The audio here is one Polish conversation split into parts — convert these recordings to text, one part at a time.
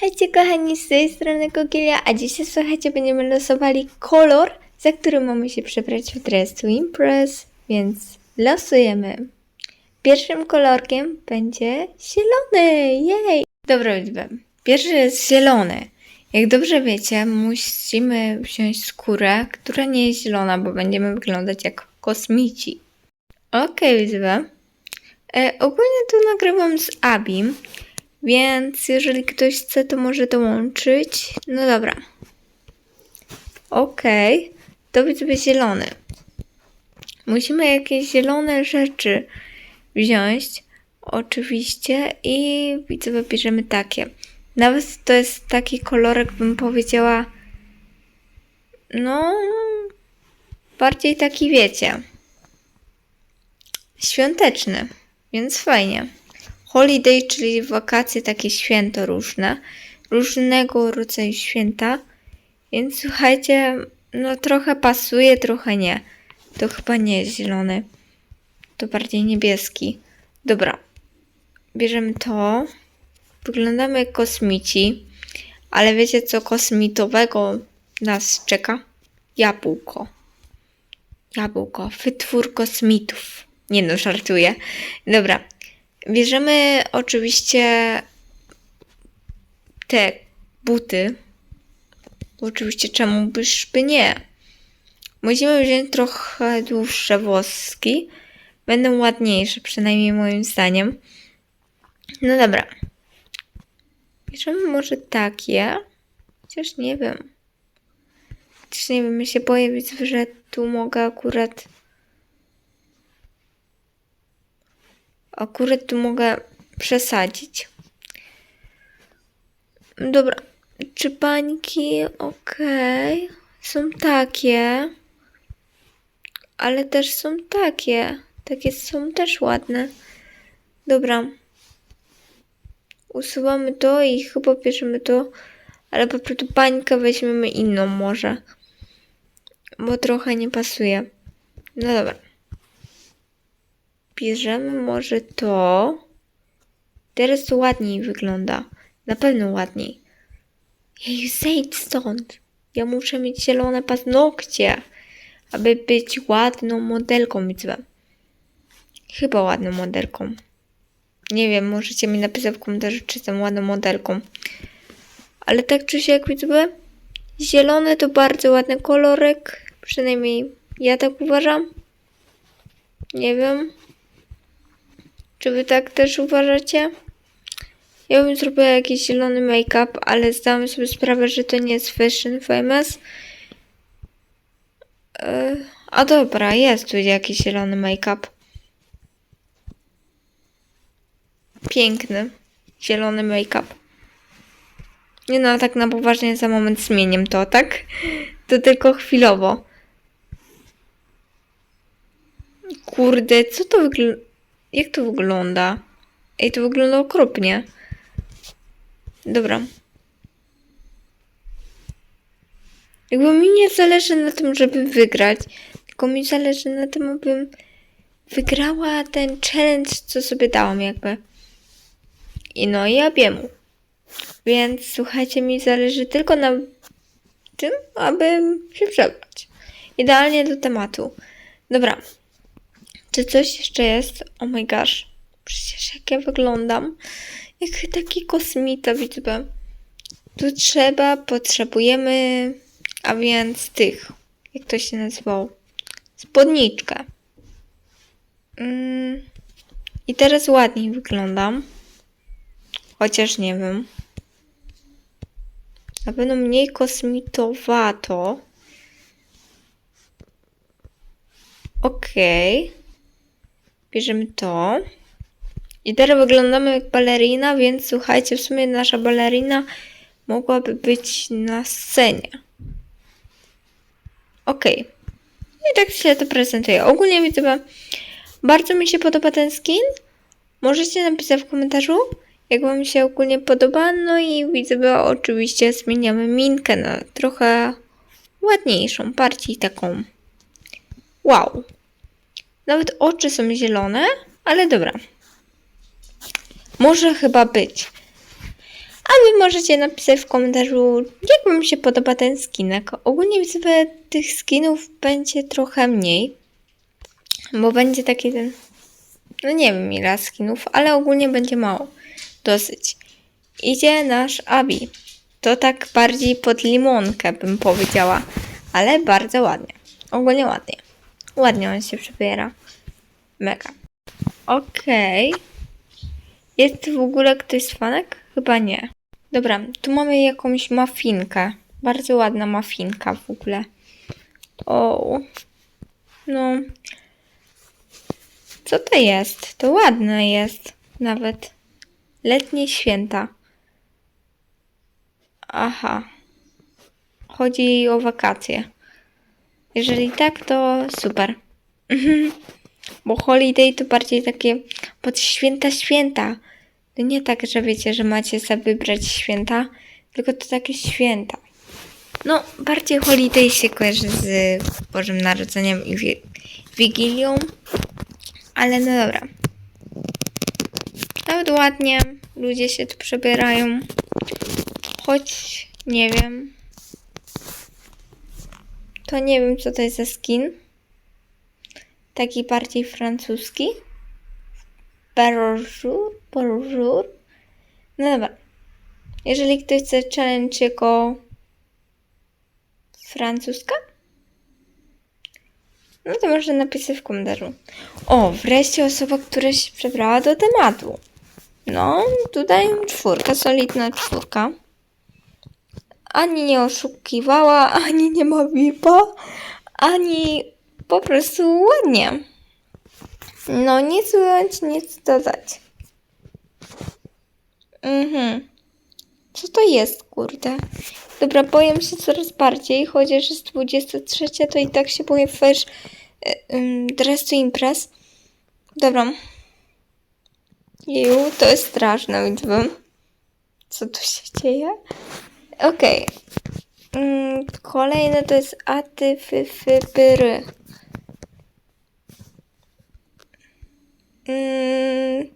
Hejcie kochani, z tej strony Kogilia, a dzisiaj słuchajcie, będziemy losowali kolor, za który mamy się przebrać w dress to impress, więc losujemy. Pierwszym kolorkiem będzie zielony, jej! Dobra liczbę. Pierwszy jest zielony. Jak dobrze wiecie, musimy wziąć skórę, która nie jest zielona, bo będziemy wyglądać jak kosmici. Okej, liczbę. E, ogólnie tu nagrywam z Abim, więc jeżeli ktoś chce, to może dołączyć. No dobra. Okej. To widzowie zielony. Musimy jakieś zielone rzeczy wziąć. Oczywiście. I widzowie bierzemy takie. Nawet to jest taki kolorek, bym powiedziała. No. Bardziej taki wiecie. Świąteczny. Więc fajnie. Holiday, czyli wakacje, takie święto różne, różnego rodzaju święta. Więc słuchajcie, no trochę pasuje, trochę nie. To chyba nie jest zielony. To bardziej niebieski. Dobra. Bierzemy to. Wyglądamy jak kosmici. Ale wiecie co kosmitowego nas czeka? Jabłko. Jabłko. Wytwór kosmitów. Nie no, żartuję. Dobra. Bierzemy oczywiście te buty. Oczywiście czemu byś by nie? Musimy wziąć trochę dłuższe włoski. Będą ładniejsze, przynajmniej moim zdaniem. No dobra. Bierzemy może takie. Chociaż nie wiem. Chociaż nie wiem, się boję, że tu mogę akurat Akurat tu mogę przesadzić. Dobra. Czy bańki? Okej. Są takie. Ale też są takie. Takie są też ładne. Dobra. Usuwamy to i chyba bierzemy to. Ale po prostu bańkę weźmiemy inną może. Bo trochę nie pasuje. No dobra. Bierzemy może to. Teraz to ładniej wygląda. Na pewno ładniej. Jej, zejdź stąd. Ja muszę mieć zielone paznokcie, aby być ładną modelką, widzę. Chyba ładną modelką. Nie wiem, możecie mi napisać w komentarzu, czy jestem ładną modelką. Ale tak czy siak, widzę, zielone to bardzo ładny kolorek. Przynajmniej ja tak uważam. Nie wiem. Czy wy tak też uważacie? Ja bym zrobiła jakiś zielony make-up, ale zdałam sobie sprawę, że to nie jest fashion famous. Yy, a dobra, jest tu jakiś zielony make-up. Piękny. Zielony make-up. Nie no, tak na poważnie za moment zmienię to, tak? To tylko chwilowo. Kurde, co to wygląda? Jak to wygląda? Ej, to wygląda okropnie. Dobra. Jakby mi nie zależy na tym, żeby wygrać, tylko mi zależy na tym, abym wygrała ten challenge, co sobie dałam jakby. I no i abiemu. Więc słuchajcie, mi zależy tylko na tym, aby się przebrać. Idealnie do tematu. Dobra. Czy coś jeszcze jest? Oh my gosh. Przecież jak ja wyglądam. Jak taki kosmita, widzę. Tu trzeba, potrzebujemy, a więc tych, jak to się nazywało? Spódniczkę. Mm. I teraz ładniej wyglądam. Chociaż nie wiem. Na pewno mniej kosmitowato. Okej. Okay. Bierzemy to. I teraz wyglądamy jak balerina, więc słuchajcie, w sumie nasza balerina mogłaby być na scenie. Ok. I tak się to prezentuje. Ogólnie widzę, bardzo mi się podoba ten skin. Możecie napisać w komentarzu, jak Wam się ogólnie podoba. No i widzę, oczywiście zmieniamy minkę na trochę ładniejszą, bardziej taką wow. Nawet oczy są zielone, ale dobra. Może chyba być. A wy możecie napisać w komentarzu, jak wam się podoba ten skinek. Ogólnie widzę, tych skinów będzie trochę mniej, bo będzie taki ten, no nie wiem ile skinów, ale ogólnie będzie mało, dosyć. Idzie nasz Abi. To tak bardziej pod limonkę bym powiedziała, ale bardzo ładnie. Ogólnie ładnie. Ładnie on się przebiera. Mega. Okej. Jest w ogóle ktoś z fanek? Chyba nie. Dobra, tu mamy jakąś mafinkę. Bardzo ładna mafinka w ogóle. O. No. Co to jest? To ładne jest. Nawet. Letnie święta. Aha. Chodzi o wakacje. Jeżeli tak, to super. Bo holiday to bardziej takie pod święta święta. Nie tak, że wiecie, że macie sobie wybrać święta, tylko to takie święta. No, bardziej holiday się kojarzy z Bożym Narodzeniem i wi- Wigilią. Ale no dobra. Nawet ładnie ludzie się tu przebierają. Choć nie wiem. To nie wiem, co to jest za skin. Taki bardziej francuski. Bonjour, bonjour. No dobra. Jeżeli ktoś chce challenge jako francuska, no to może napisać w komentarzu. O, wreszcie osoba, która się przebrała do tematu. No, tutaj czwórka, solidna czwórka. Ani nie oszukiwała, ani nie ma VIPa, ani po prostu ładnie. No, nic ująć, nic dodać. Mhm. Co to jest, kurde? Dobra, boję się coraz bardziej, chociaż jest 23, to i tak się boję wiesz, dress to imprez. Dobra. Jeju, to jest straszne, widzę. Co tu się dzieje? Okej. Mm, kolejne to jest atyfyfypyry. Mm,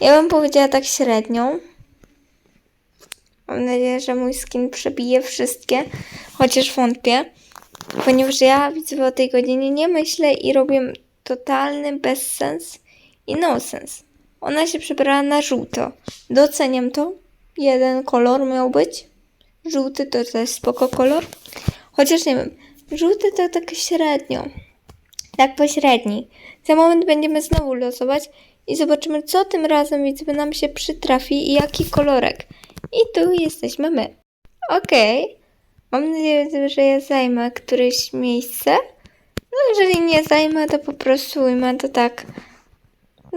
ja bym powiedziała tak średnią. Mam nadzieję, że mój skin przebije wszystkie, chociaż wątpię. Ponieważ ja widzę o tej godzinie nie myślę i robię totalny bezsens i nonsens. Ona się przebrała na żółto. Doceniam to. Jeden kolor miał być. Żółty to też spoko kolor. Chociaż nie wiem. Żółty to tak średnio. Tak pośredni. Za moment będziemy znowu losować i zobaczymy, co tym razem widzimy nam się przytrafi i jaki kolorek. I tu jesteśmy my. Okej. Mam nadzieję, że ja zajmę któreś miejsce. No jeżeli nie zajmę, to po prostu ujmę to tak.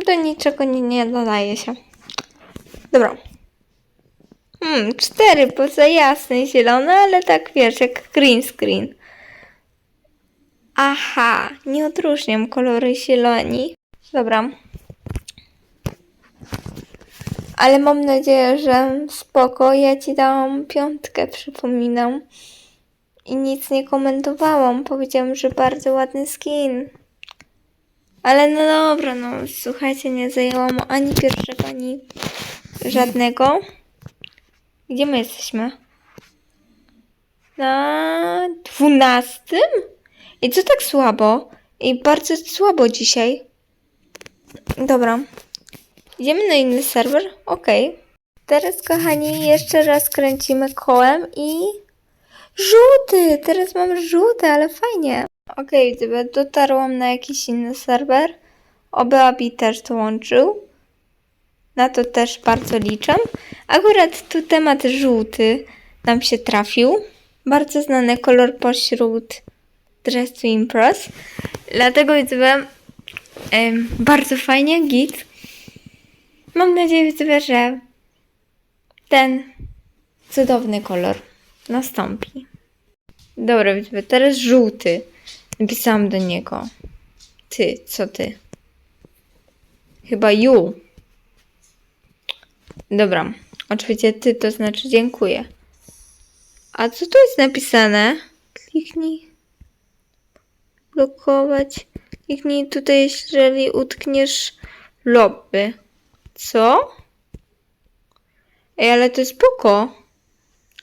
Do niczego nie, nie nadaje się. Dobra. Hmm, cztery poza jasne i zielone, ale tak wiesz, jak green screen. Aha, nie odróżniam kolory zieloni. Dobra. Ale mam nadzieję, że spoko. Ja ci dałam piątkę, przypominam. I nic nie komentowałam. Powiedziałam, że bardzo ładny skin. Ale no dobra, no słuchajcie, nie zajęłam ani pierwszego, ani żadnego. Gdzie my jesteśmy? Na dwunastym? I co tak słabo? I bardzo słabo dzisiaj. Dobra. Idziemy na inny serwer? Okej. Teraz, kochani, jeszcze raz kręcimy kołem i... Żółty! Teraz mam żółty, ale fajnie. Okej, gdyby dotarłam na jakiś inny serwer, oby Abi też dołączył. Na to też bardzo liczę. Akurat tu temat żółty nam się trafił. Bardzo znany kolor pośród Dress to Impress. Dlatego widzę em, bardzo fajnie, git. Mam nadzieję, widzę, że ten cudowny kolor nastąpi. Dobra, widzę, teraz żółty. Napisałam do niego. Ty, co ty? Chyba you. Dobra, oczywiście ty to znaczy dziękuję. A co tu jest napisane? Kliknij. Blokować. Kliknij tutaj, jeżeli utkniesz lobby. Co? Ej, ale to jest spoko.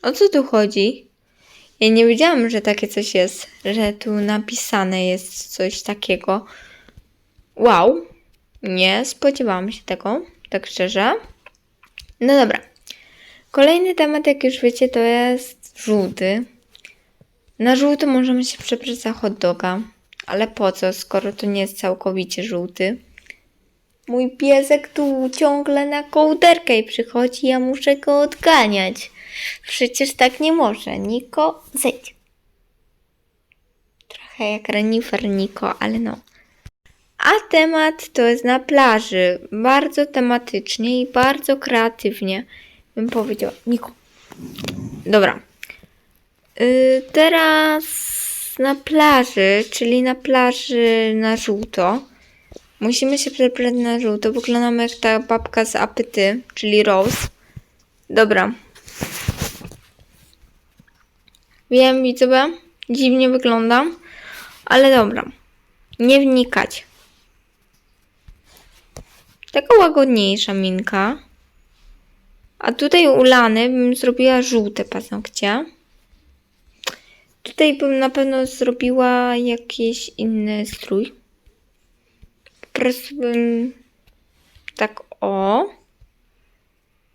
O co tu chodzi? Ja nie wiedziałam, że takie coś jest, że tu napisane jest coś takiego. Wow, nie spodziewałam się tego, tak szczerze. No dobra. Kolejny temat, jak już wiecie, to jest żółty. Na żółty możemy się przebrać za hot doga, ale po co, skoro to nie jest całkowicie żółty? Mój piesek tu ciągle na kołderkę i przychodzi, ja muszę go odganiać. Przecież tak nie może. Niko, zejdź. Trochę jak renifer Niko, ale no. A temat to jest na plaży. Bardzo tematycznie i bardzo kreatywnie bym powiedziała. Niko. Dobra. Y, teraz na plaży, czyli na plaży na żółto. Musimy się przebrać na żółto. Wyglądamy jak ta babka z apety, czyli Rose. Dobra. Wiem, widzowie, dziwnie wyglądam, ale dobra. Nie wnikać. Taka łagodniejsza minka. A tutaj u Lany bym zrobiła żółte paznokcie. Tutaj bym na pewno zrobiła jakiś inny strój. Po prostu bym tak o.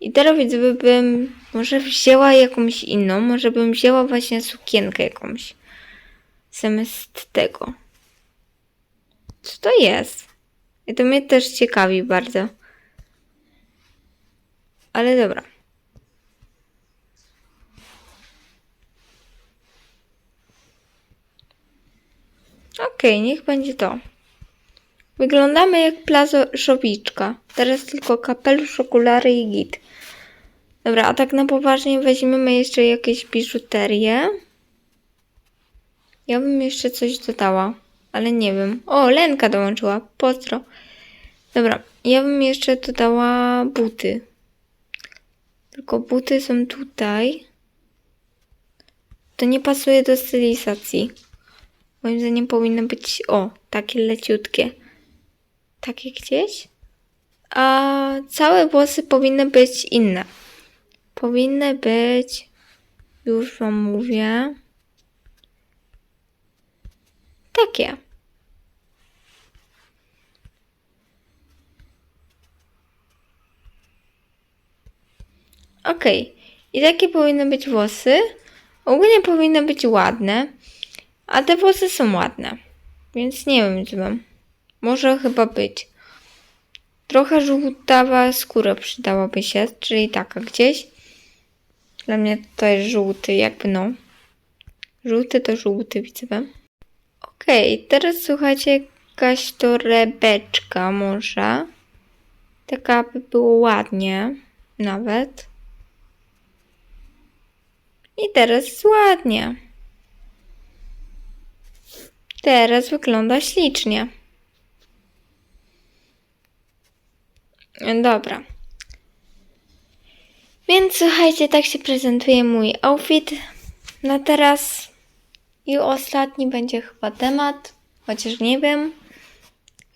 I teraz widzę, bym może wzięła jakąś inną, może bym wzięła właśnie sukienkę jakąś. Zamiast tego. Co to jest? I to mnie też ciekawi bardzo. Ale dobra. Okej, niech będzie to. Wyglądamy jak plazoszowiczka. Teraz tylko kapelusz, okulary i git. Dobra, a tak na poważnie weźmiemy jeszcze jakieś biżuterię. Ja bym jeszcze coś dodała, ale nie wiem. O, Lenka dołączyła. Pozdro. Dobra, ja bym jeszcze dodała buty. Tylko buty są tutaj. To nie pasuje do stylizacji. Moim zdaniem powinny być, o, takie leciutkie. Takie gdzieś. A całe włosy powinny być inne. Powinny być, już wam mówię, takie. Ok. I takie powinny być włosy. Ogólnie powinny być ładne. A te włosy są ładne. Więc nie wiem, co mam. Może chyba być. Trochę żółtawa skóra przydałaby się, czyli taka gdzieś. Dla mnie to jest żółty, jakby no. Żółty to żółty, widzę. Okej, okay, teraz słuchajcie, jakaś torebeczka może. Taka by było ładnie, nawet. I teraz ładnie. Teraz wygląda ślicznie. Dobra. Więc słuchajcie, tak się prezentuje mój outfit. Na teraz i ostatni będzie chyba temat, chociaż nie wiem.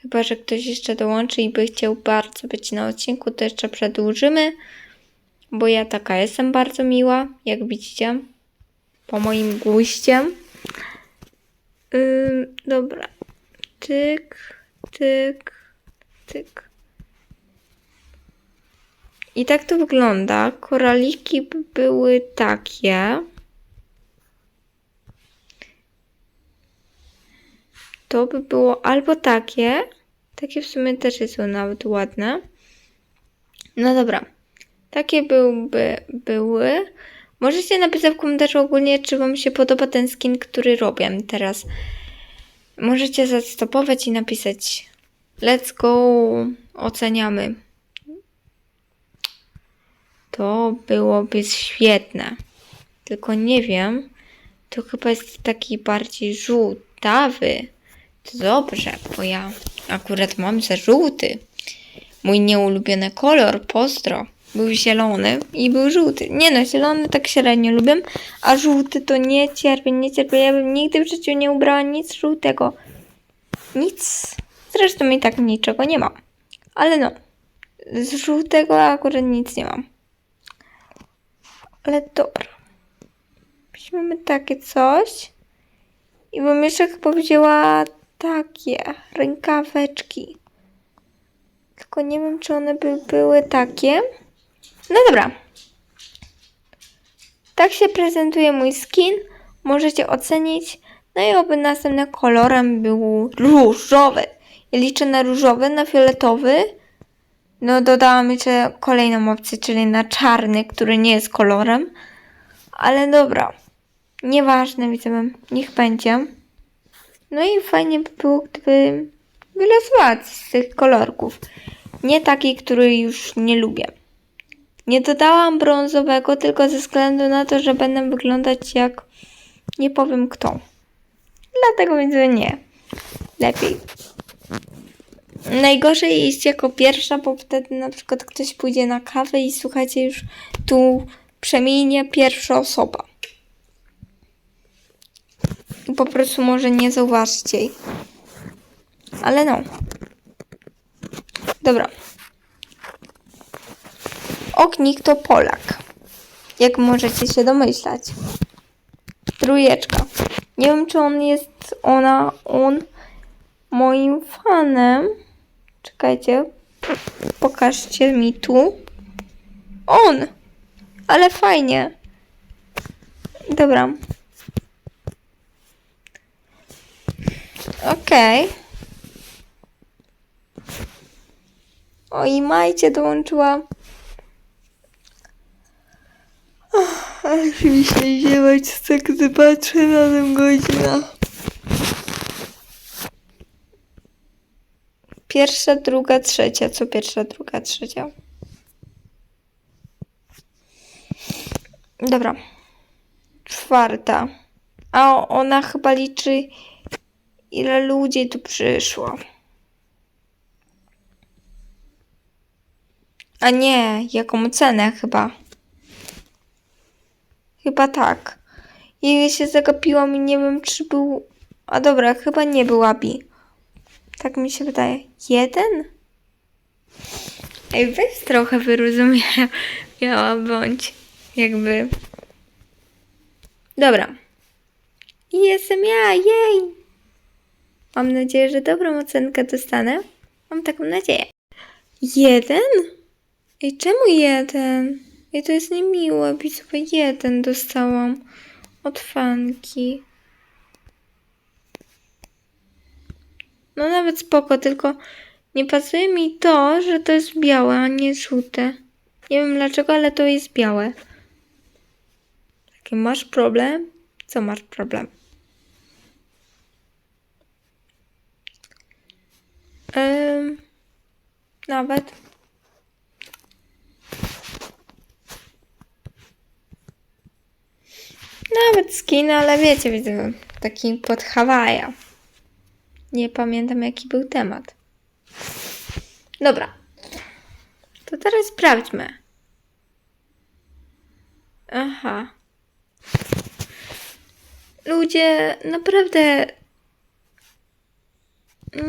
Chyba, że ktoś jeszcze dołączy i by chciał bardzo być na odcinku, to jeszcze przedłużymy. Bo ja taka jestem bardzo miła, jak widzicie. Po moim guście. Yy, dobra. Tyk, tyk, tyk. I tak to wygląda. Koraliki by były takie. To by było albo takie. Takie w sumie też są nawet ładne. No dobra. Takie byłby, były. Możecie napisać w komentarzu ogólnie, czy Wam się podoba ten skin, który robię teraz. Możecie zastopować i napisać let's go, oceniamy. To byłoby świetne. Tylko nie wiem, to chyba jest taki bardziej żółtawy. To dobrze, bo ja akurat mam za żółty. Mój nieulubiony kolor, pozdro, był zielony i był żółty. Nie no, zielony tak średnio lubię, a żółty to nie cierpię, nie cierpię. Ja bym nigdy w życiu nie ubrała nic żółtego. Nic. Zresztą i tak niczego nie mam. Ale no, z żółtego akurat nic nie mam. Ale dobra. Weźmiemy takie coś. I bym jeszcze chyba wzięła takie rękaweczki. Tylko nie wiem, czy one by były takie. No dobra. Tak się prezentuje mój skin. Możecie ocenić. No i oby następnym kolorem był różowy. Ja liczę na różowy, na fioletowy. No dodałam jeszcze kolejną opcję, czyli na czarny, który nie jest kolorem. Ale dobra. Nieważne, widzę, niech będzie. No i fajnie by było, gdyby wylosować z tych kolorków. Nie taki, który już nie lubię. Nie dodałam brązowego tylko ze względu na to, że będę wyglądać jak nie powiem kto. Dlatego więc nie. Lepiej. Najgorzej iść jako pierwsza, bo wtedy na przykład ktoś pójdzie na kawę i słuchajcie, już tu przeminie pierwsza osoba. I po prostu może nie zauważcie jej. Ale no. Dobra. Oknik to Polak. Jak możecie się domyślać. Trójeczka. Nie wiem, czy on jest, ona, on moim fanem. Czekajcie. Pokażcie mi tu. On! Ale fajnie. Dobra. Okej. O i Majcie dołączyła. Ale mi się ziewać, tak gdy patrzę na tę godzinę. Pierwsza, druga, trzecia. Co pierwsza, druga, trzecia? Dobra. Czwarta. A ona chyba liczy, ile ludzi tu przyszło. A nie, jaką cenę chyba. Chyba tak. I się zagapiłam i nie wiem, czy był... A dobra, chyba nie był Abi. Tak mi się wydaje. Jeden? Ej, weź trochę wyrozumiała bądź. Jakby... Dobra. I jestem ja, jej! Mam nadzieję, że dobrą ocenkę dostanę. Mam taką nadzieję. Jeden? Ej, czemu jeden? Ej, to jest niemiłe, bo sobie jeden dostałam od fanki. No nawet spoko, tylko nie pasuje mi to, że to jest białe, a nie żółte. Nie wiem dlaczego, ale to jest białe. Taki masz problem? Co masz problem? Ym, nawet. Nawet skin, ale wiecie, widzę, taki pod Hawaja. Nie pamiętam jaki był temat. Dobra. To teraz sprawdźmy. Aha. Ludzie, naprawdę.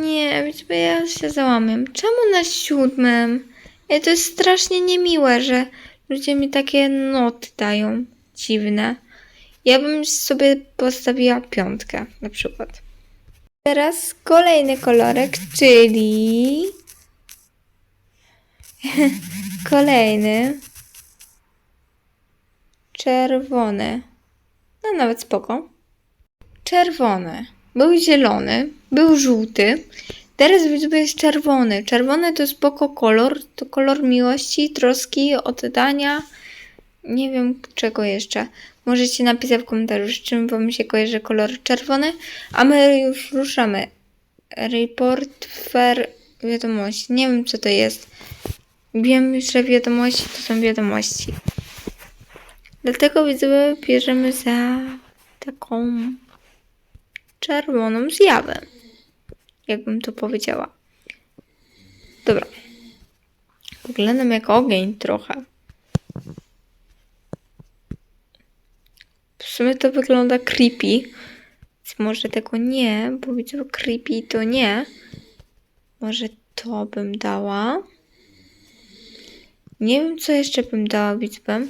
Nie, wiecie, ja się załamię. Czemu na siódmym? Ej, to jest strasznie niemiłe, że ludzie mi takie noty dają. Dziwne. Ja bym sobie postawiła piątkę na przykład. Teraz kolejny kolorek, czyli kolejny czerwony. No nawet spoko. Czerwony. Był zielony, był żółty. Teraz widzę jest czerwony. Czerwony to spoko kolor. To kolor miłości, troski, oddania. Nie wiem czego jeszcze. Możecie napisać w komentarzu, z czym wam się kojarzy kolor czerwony. A my już ruszamy. Report fair wiadomości. Nie wiem co to jest. Wiem, że wiadomości to są wiadomości. Dlatego widzę, bierzemy za taką czerwoną zjawę. Jakbym to powiedziała. Dobra. Wyglądam jak ogień trochę. W sumie to wygląda creepy. Więc może tego nie, bo widzę creepy to nie. Może to bym dała. Nie wiem, co jeszcze bym dała liczbę.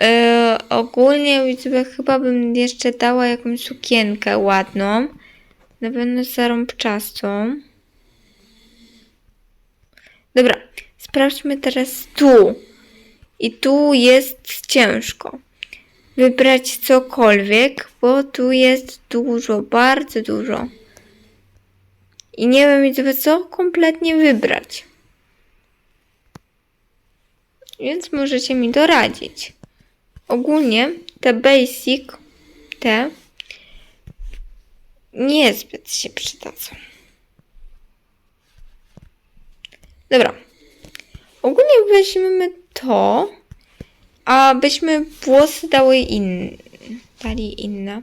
E, ogólnie widzowie, chyba bym jeszcze dała jakąś sukienkę ładną. Na pewno zarąbczastą. Dobra, sprawdźmy teraz tu. I tu jest ciężko wybrać cokolwiek, bo tu jest dużo, bardzo dużo. I nie wiem widzowie, co kompletnie wybrać. Więc możecie mi doradzić. Ogólnie te basic, te niezbyt się przydadzą. Dobra. Ogólnie weźmiemy to, a byśmy włosy dały in, dali inne.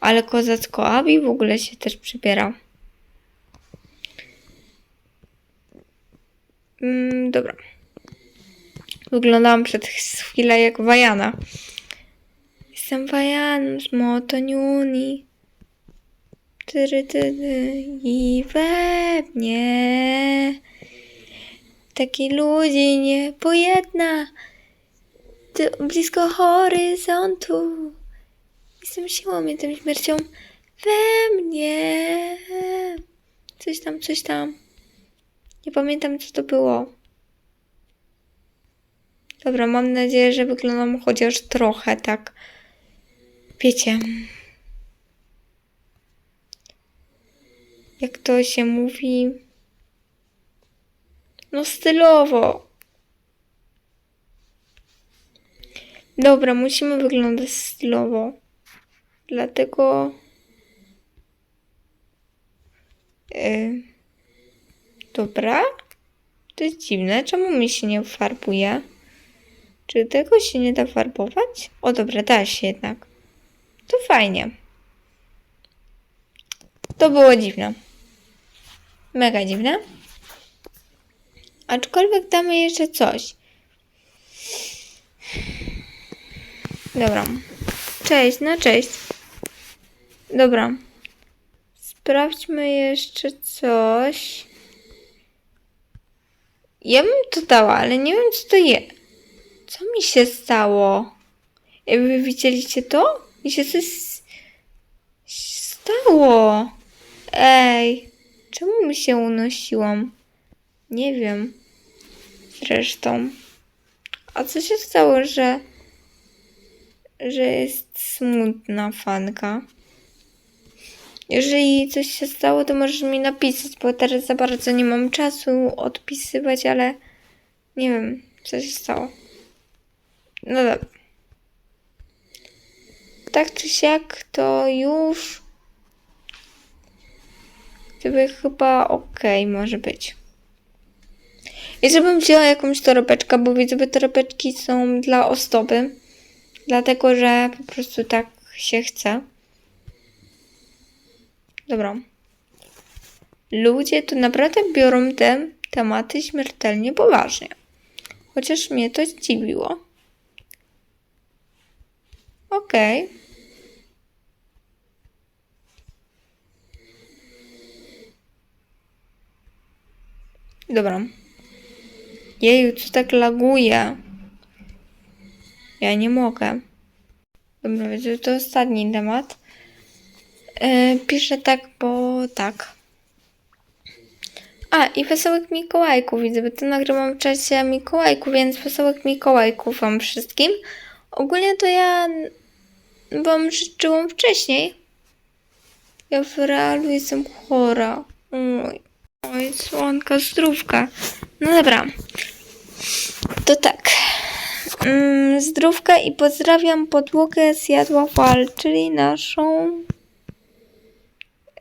Ale kozacko Abi w ogóle się też przybiera. Mm, dobra. Wyglądałam przed chwilą jak Wajana. Jestem Wajanem z Motoniuni. Tyry, tyry, I we mnie taki ludzi nie pojedna. Blisko horyzontu. Jestem siłą, jestem śmiercią we mnie. Coś tam, coś tam. Nie pamiętam, co to było. Dobra, mam nadzieję, że wyglądam chociaż trochę tak. Wiecie. Jak to się mówi? No stylowo. Dobra, musimy wyglądać stylowo. Dlatego. Yy, dobra. To jest dziwne. Czemu mi się nie farbuje? Czy tego się nie da farbować? O dobra, da się jednak. To fajnie. To było dziwne. Mega dziwne. Aczkolwiek damy jeszcze coś. Dobra. Cześć, no cześć. Dobra. Sprawdźmy jeszcze coś. Ja bym to dała, ale nie wiem co to jest. Co mi się stało? Wy widzieliście to? Mi się coś stało. Ej, czemu mi się unosiłam? Nie wiem. Zresztą. A co się stało, że że jest smutna fanka? Jeżeli coś się stało, to możesz mi napisać, bo teraz za bardzo nie mam czasu odpisywać, ale nie wiem, co się stało. No dobra. Tak czy siak, to już. Gdyby chyba okej może być. I żebym wzięła jakąś torebeczkę, bo widzę, że torebeczki są dla ozdoby. Dlatego, że po prostu tak się chce. Dobra. Ludzie tu naprawdę biorą te tematy śmiertelnie poważnie. Chociaż mnie to zdziwiło. Okej. Dobra. Jeju, co tak laguje? Ja nie mogę. Dobra, to ostatni temat. E, piszę tak, bo tak. A, i wesołych Mikołajków. Widzę, bo to nagrywam w czasie Mikołajków, więc wesołych Mikołajków wam wszystkim. Ogólnie to ja wam życzyłam wcześniej. Ja w realu jestem chora. Oj, oj, słonka, zdrówka. No dobra. To tak. Mm, zdrówka i pozdrawiam podłogę z Jadłowal, czyli naszą...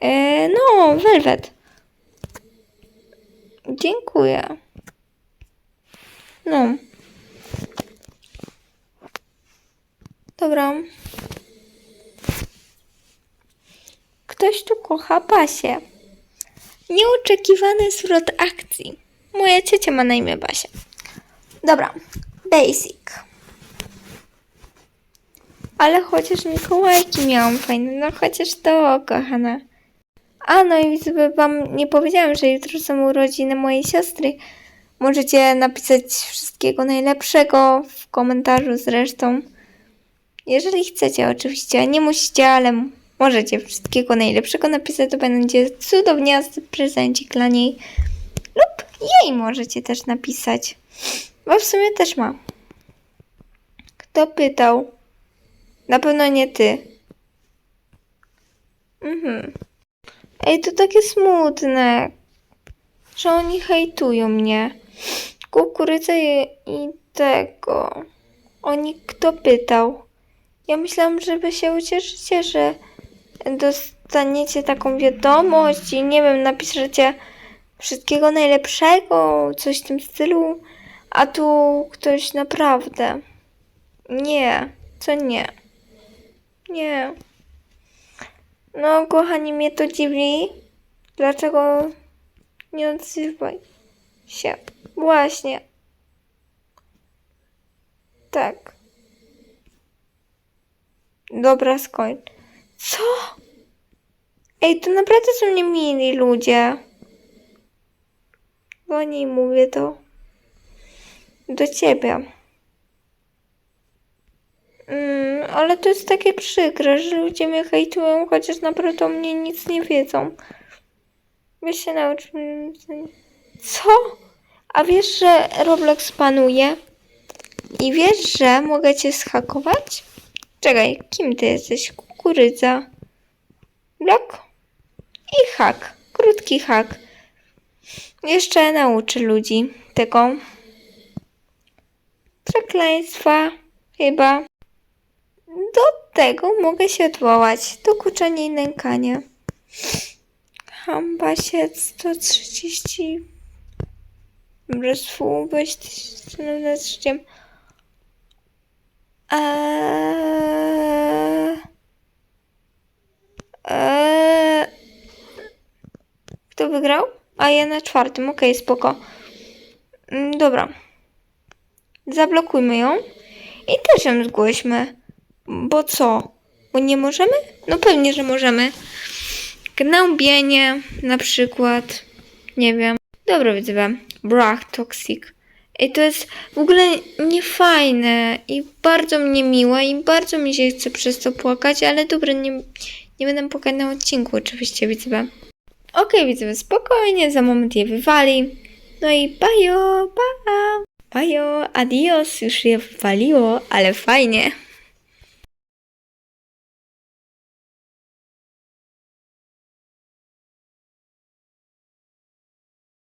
E, no, Velvet. Dziękuję. No. Dobra. Ktoś tu kocha Basię. Nieoczekiwany zwrot akcji. Moja ciocia ma na imię Basia. Dobra. Basic. Ale chociaż Mikołajki miałam fajne. No chociaż to, kochana. A no i wam nie powiedziałam, że jutro są urodziny mojej siostry. Możecie napisać wszystkiego najlepszego w komentarzu zresztą. Jeżeli chcecie, oczywiście. Nie musicie, ale możecie wszystkiego najlepszego napisać. To będzie cudowniasty prezencik dla niej. Lub jej możecie też napisać. Bo w sumie też ma. Kto pytał? Na pewno nie ty. Mhm. Ej, to takie smutne, że oni hejtują mnie. Kukurydzę i, tego. Oni kto pytał? Ja myślałam, że wy się ucieszycie, że dostaniecie taką wiadomość i nie wiem, napiszecie wszystkiego najlepszego, coś w tym stylu, a tu ktoś naprawdę. Nie, co nie. Nie. No, kochani, mnie to dziwi. Dlaczego nie odzywaj się? Właśnie. Tak. Dobra, skończ. Co? Ej, to naprawdę są niemili ludzie. Bo nie mówię to do ciebie. Mm, ale to jest takie przykre, że ludzie mnie hejtują, chociaż naprawdę o mnie nic nie wiedzą. Wiesz się naucz. Co? A wiesz, że Roblox panuje? I wiesz, że mogę cię zhakować? Czekaj, kim ty jesteś? Kukurydza. Blok? I hak. Krótki hak. Jeszcze nauczę ludzi tego przekleństwa chyba. Do tego mogę się odwołać. Dokuczanie i nękanie. Hamba się 130 Brystwu być życiem. Eee... Eee... Kto wygrał? A ja na czwartym, okej, spoko. Mm, Dobra. Zablokujmy ją i też ją zgłośmy. Bo co? Bo nie możemy? No pewnie, że możemy. Gnębienie na przykład. Nie wiem. Dobra, widzę. Brach, toxic. Ej, to jest w ogóle niefajne i bardzo mnie miłe i bardzo mi się chce przez to płakać, ale dobra, nie, nie będę płakać na odcinku oczywiście, widzę. Okej, widzę, spokojnie, za moment je wywali. No i bajo, pa! Bajo, adios, już je wywaliło, ale fajnie.